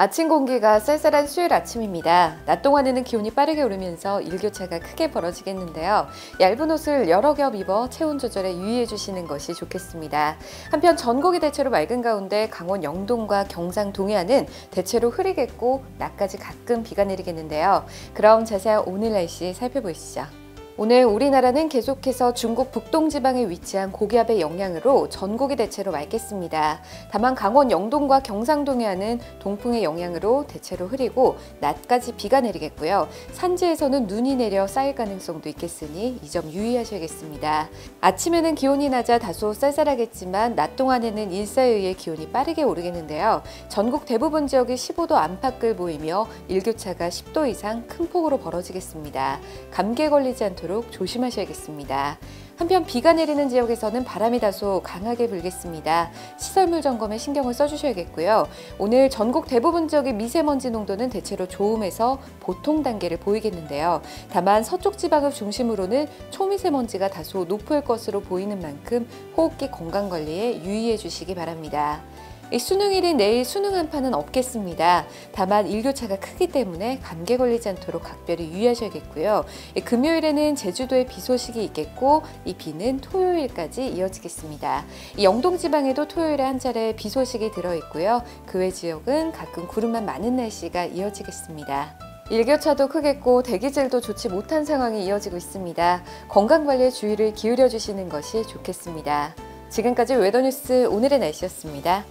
아침 공기가 쌀쌀한 수요일 아침입니다. 낮 동안에는 기온이 빠르게 오르면서 일교차가 크게 벌어지겠는데요. 얇은 옷을 여러 겹 입어 체온 조절에 유의해 주시는 것이 좋겠습니다. 한편 전국이 대체로 맑은 가운데 강원 영동과 경상 동해안은 대체로 흐리겠고 낮까지 가끔 비가 내리겠는데요. 그럼 자세한 오늘 날씨 살펴보시죠. 오늘 우리나라는 계속해서 중국 북동지방에 위치한 고기압의 영향으로 전국이 대체로 맑겠습니다. 다만 강원 영동과 경상동해안은 동풍의 영향으로 대체로 흐리고 낮까지 비가 내리겠고요. 산지에서는 눈이 내려 쌓일 가능성도 있겠으니 이 점 유의하셔야겠습니다. 아침에는 기온이 낮아 다소 쌀쌀하겠지만 낮 동안에는 일사에 의해 기온이 빠르게 오르겠는데요. 전국 대부분 지역이 15도 안팎을 보이며 일교차가 10도 이상 큰 폭으로 벌어지겠습니다. 감기에 걸리지 않도록 않도록 조심하셔야겠습니다. 한편 비가 내리는 지역에서는 바람이 다소 강하게 불겠습니다. 시설물 점검에 신경을 써주셔야겠고요. 오늘 전국 대부분 지역의 미세먼지 농도는 대체로 좋음에서 보통 단계를 보이겠는데요. 다만 서쪽 지방을 중심으로는 초미세먼지가 다소 높을 것으로 보이는 만큼 호흡기 건강 관리에 유의해 주시기 바랍니다. 수능일인 내일 수능 한파는 없겠습니다. 다만 일교차가 크기 때문에 감기에 걸리지 않도록 각별히 유의하셔야겠고요. 금요일에는 제주도에 비 소식이 있겠고 이 비는 토요일까지 이어지겠습니다. 영동 지방에도 토요일에 한 차례 비 소식이 들어 있고요. 그 외 지역은 가끔 구름만 많은 날씨가 이어지겠습니다. 일교차도 크겠고 대기질도 좋지 못한 상황이 이어지고 있습니다. 건강관리에 주의를 기울여 주시는 것이 좋겠습니다. 지금까지 웨더뉴스 오늘의 날씨였습니다.